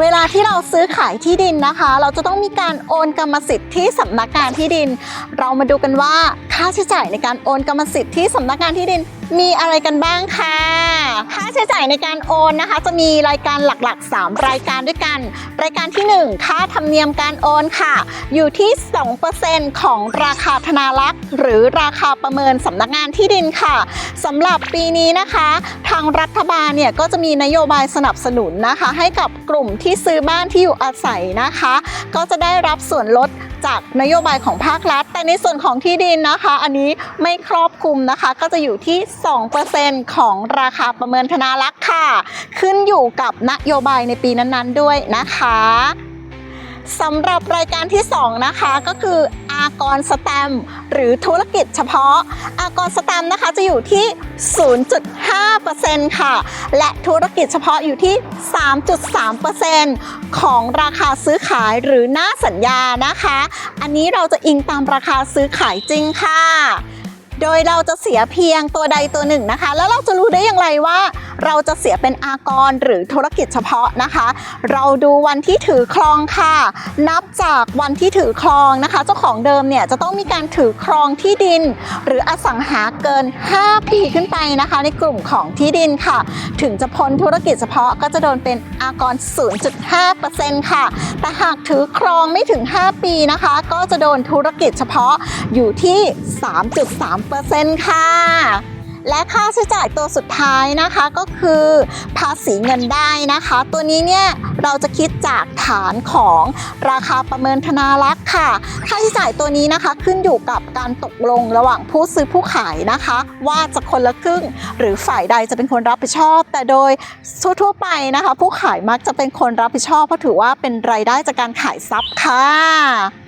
เวลาที่เราซื้อขายที่ดินนะคะ เราจะต้องมีการโอนกรรมสิทธิ์ที่สำนักงานที่ดิน เรามาดูกันว่าค่าใช้จ่ายในการโอนกรรมสิทธิ์ที่สำนักงานที่ดินมีอะไรกันบ้างค่ะค่า ใช้จ่ายในการโอนนะคะ จะมีรายการหลักๆ 3 รายการด้วยกัน รายการที่ 1 ค่าธรรมเนียมการโอนค่ะ อยู่ที่ 2%ของราคาธนารักษ์หรือราคาประเมินสำนักงานที่ดินค่ะสำหรับปีนี้นะคะ ทางรัฐบาลเนี่ยก็จะมีนโยบายสนับสนุนนะคะ ให้กับกลุ่มที่ซื้อบ้านที่อยู่อาศัยนะคะ ก็จะได้รับส่วนลด จากนโยบายของภาครัฐ แต่ในส่วนของที่ดินนะคะ อันนี้ไม่ครอบคลุมนะคะ ก็จะอยู่ที่ 2%ของราคาประเมินธนารักษ์ค่ะ ขึ้นอยู่กับนโยบายในปีนั้นๆด้วยนะคะสำหรับรายการที่ 2 นะคะก็คือ อากรสแตมหรือธุรกิจเฉพาะ อากรสแตมนะคะจะอยู่ที่ 0.5%ค่ะ และธุรกิจเฉพาะอยู่ที่ 3.3%ของราคาซื้อขายหรือหน้าสัญญานะคะ อันนี้เราจะอิงตามราคาซื้อขายจริงค่ะ โดยเราจะเสียเพียงตัวใดตัวหนึ่งนะคะ แล้วเราจะรู้ได้อย่างไรว่า เราจะเสียเป็นอากรหรือธุรกิจเฉพาะนะคะ เราดูวันที่ถือครองค่ะ นับจากวันที่ถือครองนะคะ เจ้าของเดิมเนี่ยจะต้องมีการถือครองที่ดิน หรืออสังหาเกิน 5 ปีขึ้นไปนะคะ ในกลุ่มของที่ดินค่ะ ถึงจะพ้นธุรกิจเฉพาะก็จะโดนเป็นอากร 0.5%ค่ะ แต่หากถือครองไม่ถึง 5 ปีนะคะ ก็จะโดนธุรกิจเฉพาะอยู่ที่ 3.3%ค่ะ และค่าใช้จ่ายตัวสุดท้ายนะคะก็คือภาษีเงินได้นะคะ ตัวนี้เนี่ยเราจะคิดจากฐานของราคาประเมินธนารักษ์ค่ะ ค่าใช้จ่ายตัวนี้นะคะขึ้นอยู่กับการตกลงระหว่างผู้ซื้อผู้ขายนะคะ ว่าจะคนละครึ่ง หรือฝ่ายใดจะเป็นคนรับผิดชอบ แต่โดยทั่วๆไปนะคะ ผู้ขายมักจะเป็นคนรับผิดชอบเพราะถือว่าเป็นรายได้จากการขายทรัพย์ค่ะ